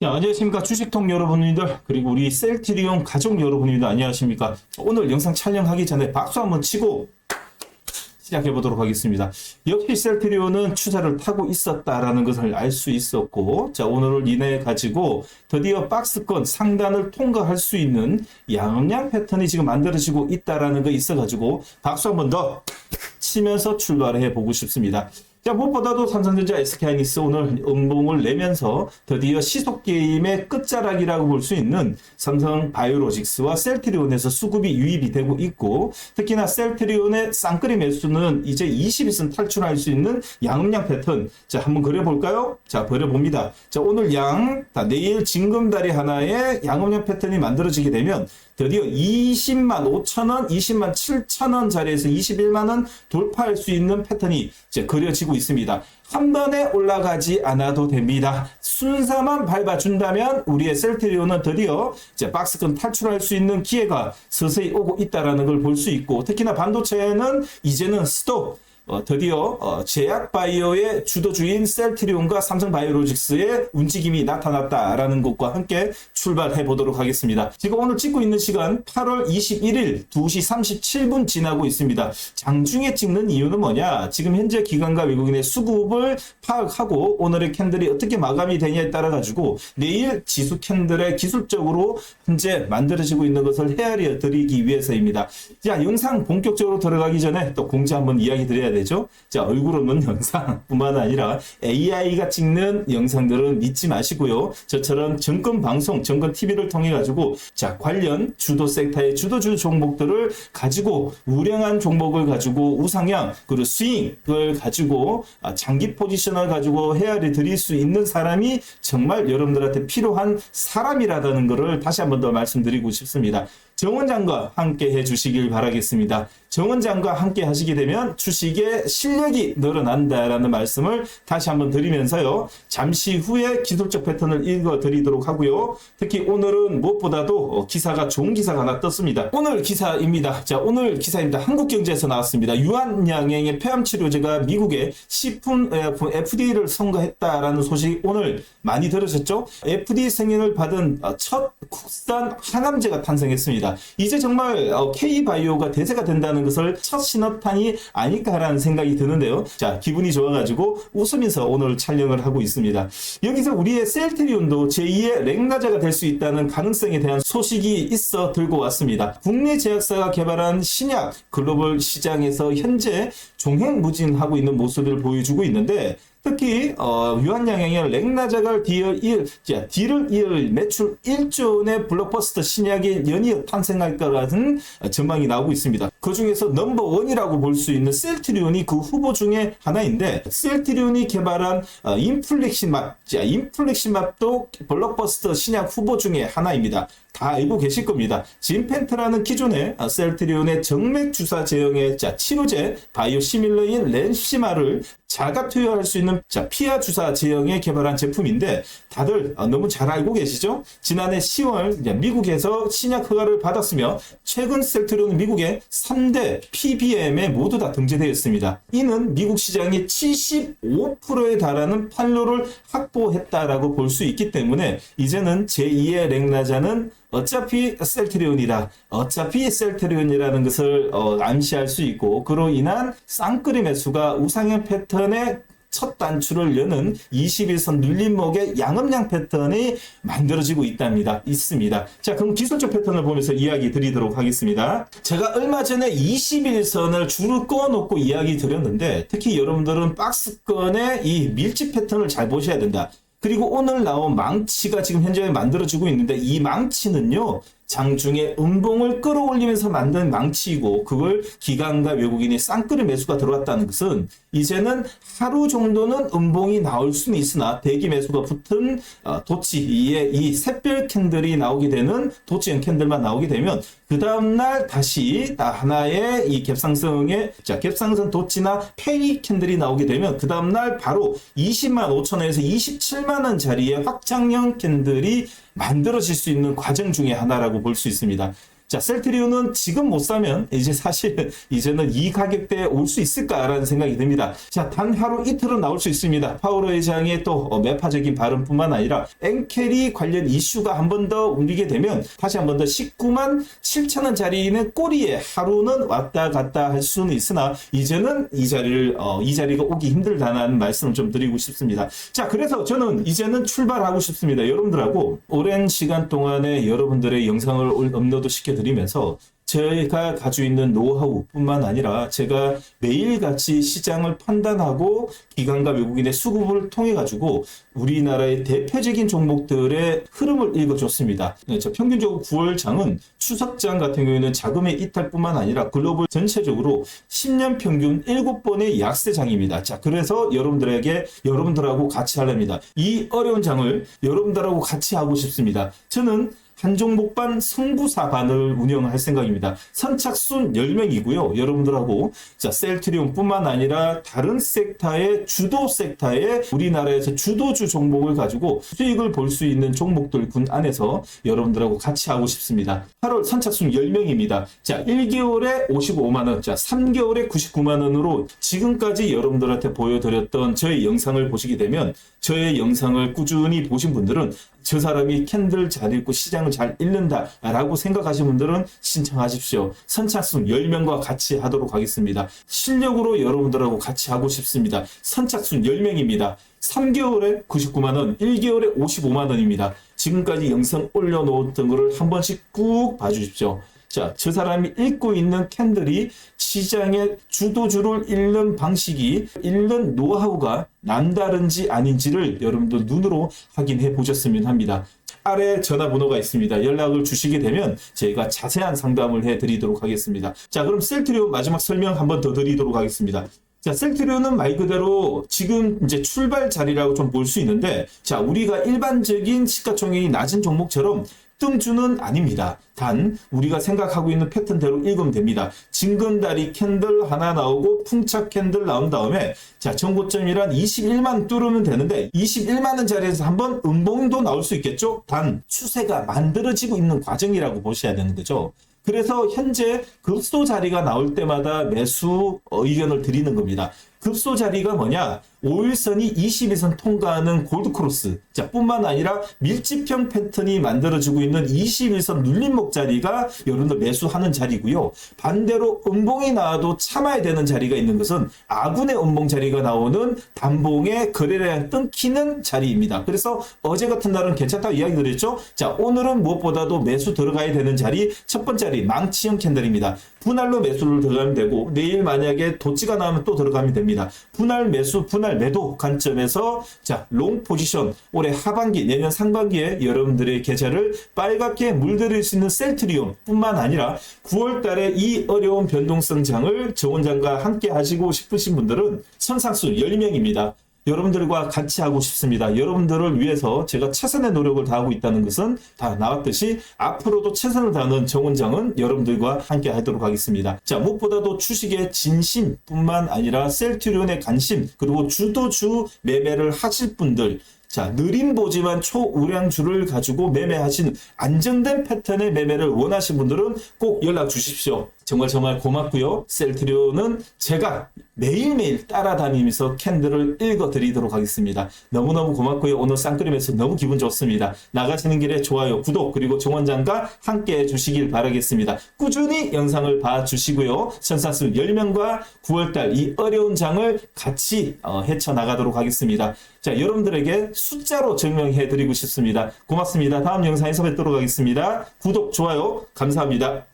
야, 안녕하십니까. 주식통 여러분들, 그리고 우리 셀트리온 가족 여러분들, 안녕하십니까. 오늘 영상 촬영하기 전에 박수 한번 치고 시작해 보도록 하겠습니다. 역시 셀트리온은 추세를 타고 있었다라는 것을 알 수 있었고, 자, 오늘을 인해 가지고 드디어 박스권 상단을 통과할 수 있는 양양 패턴이 지금 만들어지고 있다라는 거 있어 가지고, 박수 한번 더 치면서 출발해 보고 싶습니다. 자, 무엇보다도 삼성전자 SK하이닉스 오늘 음봉을 내면서 드디어 시속 게임의 끝자락이라고 볼 수 있는 삼성 바이오로직스와 셀트리온에서 수급이 유입이 되고 있고 특히나 셀트리온의 쌍끌이 매수는 이제 20일선 탈출할 수 있는 양음양 패턴 자 한번 그려볼까요? 자 그려봅니다. 자 오늘 양, 자, 내일 징금다리 하나에 양음양 패턴이 만들어지게 되면 드디어 20만 5천 원, 20만 7천 원 자리에서 21만 원 돌파할 수 있는 패턴이 이제 그려지고 있습니다. 한 번에 올라가지 않아도 됩니다. 순서만 밟아준다면 우리의 셀트리온은 드디어 이제 박스권 탈출할 수 있는 기회가 서서히 오고 있다라는 걸 볼 수 있고 특히나 반도체는 이제는 스톱 어, 드디어 어, 제약 바이오의 주도주인 셀트리온과 삼성 바이오로직스의 움직임이 나타났다라는 것과 함께 출발해 보도록 하겠습니다. 지금 오늘 찍고 있는 시간 8월 21일 2시 37분 지나고 있습니다. 장중에 찍는 이유는 뭐냐? 지금 현재 기관과 외국인의 수급을 파악하고 오늘의 캔들이 어떻게 마감이 되냐에 따라 가지고 내일 지수 캔들의 기술적으로 현재 만들어지고 있는 것을 헤아려 드리기 위해서입니다. 자, 영상 본격적으로 들어가기 전에 또 공지 한번 이야기 드려야 되죠. 자, 얼굴 없는 영상뿐만 아니라 AI가 찍는 영상들은 믿지 마시고요. 저처럼 정권 방송, 정권 TV를 통해 가지고 자, 관련 주도 섹터의 주도주 종목들을 가지고 우량한 종목을 가지고 우상향 그리고 스윙을 가지고 아, 장기 포지션을 가지고 헤아려 드릴 수 있는 사람이 정말 여러분들한테 필요한 사람이라는 것을 다시 한 번 더 말씀드리고 싶습니다. 정원 장과 함께 해 주시길 바라겠습니다. 정원장과 함께 하시게 되면 주식의 실력이 늘어난다라는 말씀을 다시 한번 드리면서요. 잠시 후에 기술적 패턴을 읽어 드리도록 하고요. 특히 오늘은 무엇보다도 어, 기사가 좋은 기사가 하나 떴습니다. 오늘 기사입니다. 자, 오늘 기사입니다. 한국경제에서 나왔습니다. 유한양행의 폐암치료제가 미국의 식품 FDA를 선거했다라는 소식 오늘 많이 들으셨죠? FDA 승인을 받은 어, 첫 국산 항암제가 탄생했습니다. 이제 정말 어, K바이오가 대세가 된다는 것을 첫 신호탄이 아닐까라는 생각이 드는데요. 자, 기분이 좋아가지고 웃으면서 오늘 촬영을 하고 있습니다. 여기서 우리의 셀트리온도 제2의 랭나자가 될 수 있다는 가능성에 대한 소식이 있어 들고 왔습니다. 국내 제약사가 개발한 신약 글로벌 시장에서 현재 종횡무진하고 있는 모습을 보여주고 있는데 특히 어, 유한양행의 랭나자갈 디얼 1, 자, 이을 매출 1조 원의 블록버스터 신약이 연이어 탄생할 거라는 전망이 나오고 있습니다. 그 중에서 넘버 원이라고 볼 수 있는 셀트리온이 그 후보 중에 하나인데 셀트리온이 개발한 어, 인플렉신맙, 자, 인플렉신맙도 블록버스터 신약 후보 중에 하나입니다. 다 알고 계실 겁니다. 진펜트라는 기존의 어, 셀트리온의 정맥 주사 제형의 자, 치료제 바이오 시밀러인 렌시마를 자가 투여할 수 있는 자, 피하 주사 제형에 개발한 제품인데 다들 어, 너무 잘 알고 계시죠? 지난해 10월 이제 미국에서 신약 허가를 받았으며 최근 셀트리온은 미국의 3대 PBM에 모두 다 등재되었습니다. 이는 미국 시장의 75%에 달하는 판로를 확보했다라고 볼 수 있기 때문에 이제는 제2의 랭라자는 어차피 셀트리온이다. 어차피 셀트리온이라는 것을 어, 암시할 수 있고 그로 인한 쌍끌이 매수가 우상향 패턴의 첫 단추를 여는 21선 눌림목의 양음양 패턴이 만들어지고 있답니다. 있습니다. 자, 그럼 기술적 패턴을 보면서 이야기 드리도록 하겠습니다. 제가 얼마 전에 21선을 줄을 꺼놓고 이야기 드렸는데 특히 여러분들은 박스권의 이 밀집 패턴을 잘 보셔야 된다. 그리고 오늘 나온 망치가 지금 현재 만들어지고 있는데 이 망치는요. 장중에 음봉을 끌어올리면서 만든 망치이고 그걸 기관과 외국인이 쌍끌이 매수가 들어왔다는 것은 이제는 하루 정도는 음봉이 나올 수는 있으나 대기 매수가 붙은 어, 도치 이에 이 샛별 캔들이 나오게 되는 도치형 캔들만 나오게 되면 그 다음날 다시 다 하나의 이 갭상승의 자 갭상승 도치나 페이 캔들이 나오게 되면 그 다음날 바로 20만 5천 원에서 27만 원 자리의 확장형 캔들이 만들어질 수 있는 과정 중에 하나라고 볼 수 있습니다. 자, 셀트리온은 지금 못 사면 이제 사실 이제는 이 가격대에 올 수 있을까라는 생각이 듭니다. 자, 단 하루 이틀은 나올 수 있습니다. 파우로 회장의 또 어, 매파적인 발언뿐만 아니라 엔캐리 관련 이슈가 한 번더 움직이게 되면 다시 한 번 더 19만 7천 원짜리는 꼬리에 하루는 왔다 갔다 할 수는 있으나 이제는 이 자리를 어, 이 자리가 오기 힘들다는 말씀을 좀 드리고 싶습니다. 자, 그래서 저는 이제는 출발하고 싶습니다. 여러분들하고 오랜 시간 동안에 여러분들의 영상을 올- 업로드 시켜 드리면서 제가 가지고 있는 노하우뿐만 아니라 제가 매일같이 시장을 판단하고 기관과 외국인의 수급을 통해 가지고 우리나라의 대표적인 종목들의 흐름을 읽어줬습니다. 네, 저 평균적으로 9월 장은 추석장 같은 경우에는 자금의 이탈뿐만 아니라 글로벌 전체적으로 10년 평균 7번의 약세장입니다. 자, 그래서 여러분들에게 여러분들하고 같이 하렵니다. 이 어려운 장을 여러분들하고 같이 하고 싶습니다. 저는 한 종목반 성부사반을 운영할 생각입니다. 선착순 10명이고요. 여러분들하고 자 셀트리온뿐만 아니라 다른 섹터의 주도 섹터의 우리나라에서 주도주 종목을 가지고 수익을 볼 수 있는 종목들 군 안에서 여러분들하고 같이 하고 싶습니다. 8월 선착순 10명입니다. 자 1개월에 55만 원, 자 3개월에 99만 원으로 지금까지 여러분들한테 보여드렸던 저의 영상을 보시게 되면 저의 영상을 꾸준히 보신 분들은 저 사람이 캔들 잘 읽고 시장을 잘 읽는다라고 생각하시는 분들은 신청하십시오. 선착순 10명과 같이 하도록 하겠습니다. 실력으로 여러분들하고 같이 하고 싶습니다. 선착순 10명입니다. 3개월에 99만원, 1개월에 55만원입니다. 지금까지 영상 올려놓았던 거를 한 번씩 꾹 봐주십시오. 자, 저 사람이 읽고 있는 캔들이 시장의 주도주를 읽는 방식이 읽는 노하우가 남다른지 아닌지를 여러분들 눈으로 확인해 보셨으면 합니다. 아래 전화번호가 있습니다. 연락을 주시게 되면 저희가 자세한 상담을 해 드리도록 하겠습니다. 자, 그럼 셀트리온 마지막 설명 한번 더 드리도록 하겠습니다. 자, 셀트리온은 말 그대로 지금 이제 출발 자리라고 좀 볼 수 있는데, 자, 우리가 일반적인 시가총액이 낮은 종목처럼 뜸주는 아닙니다. 단 우리가 생각하고 있는 패턴대로 읽으면 됩니다. 진건다리 캔들 하나 나오고 풍차 캔들 나온 다음에 자 정고점이란 21만 뚫으면 되는데 21만 원짜리에서 한번 음봉도 나올 수 있겠죠. 단 추세가 만들어지고 있는 과정이라고 보셔야 되는 거죠. 그래서 현재 급소 자리가 나올 때마다 매수 어, 의견을 드리는 겁니다. 급소 자리가 뭐냐? 5일선이 21선 통과하는 골드크로스. 자, 뿐만 아니라 밀집형 패턴이 만들어지고 있는 21선 눌림목 자리가 여러분들 매수하는 자리고요. 반대로 음봉이 나와도 참아야 되는 자리가 있는 것은 아군의 음봉 자리가 나오는 단봉의 거래량 끊기는 자리입니다. 그래서 어제 같은 날은 괜찮다고 이야기 드렸죠? 자, 오늘은 무엇보다도 매수 들어가야 되는 자리 첫 번째 자리 망치형 캔들입니다. 분할로 매수를 들어가면 되고 내일 만약에 도치가 나오면 또 들어가면 됩니다. 분할 매수, 분할 매도 관점에서 자, 롱 포지션 올해 하반기, 내년 상반기에 여러분들의 계좌를 빨갛게 물들일 수 있는 셀트리온 뿐만 아니라 9월 달에 이 어려운 변동성 장을 정 원장과 함께 하시고 싶으신 분들은 선상수 10명입니다. 여러분들과 같이 하고 싶습니다. 여러분들을 위해서 제가 최선의 노력을 다하고 있다는 것은 다 나왔듯이 앞으로도 최선을 다하는 정원장은 여러분들과 함께 하도록 하겠습니다. 자, 무엇보다도 주식의 진심뿐만 아니라 셀트리온의 관심 그리고 주도주 매매를 하실 분들 자, 느린 보지만 초우량주를 가지고 매매하시는 안정된 패턴의 매매를 원하시는 분들은 꼭 연락 주십시오. 정말 정말 고맙고요. 셀트리온은 제가 매일매일 따라다니면서 캔들을 읽어드리도록 하겠습니다. 너무너무 고맙고요. 오늘 쌍끌이면서 너무 기분 좋습니다. 나가시는 길에 좋아요, 구독, 그리고 정원장과 함께 해주시길 바라겠습니다. 꾸준히 영상을 봐주시고요. 선사수 10명과 9월달 이 어려운 장을 같이 어, 헤쳐나가도록 하겠습니다. 자, 여러분들에게 숫자로 증명해 드리고 싶습니다. 고맙습니다. 다음 영상에서 뵙도록 하겠습니다. 구독, 좋아요, 감사합니다.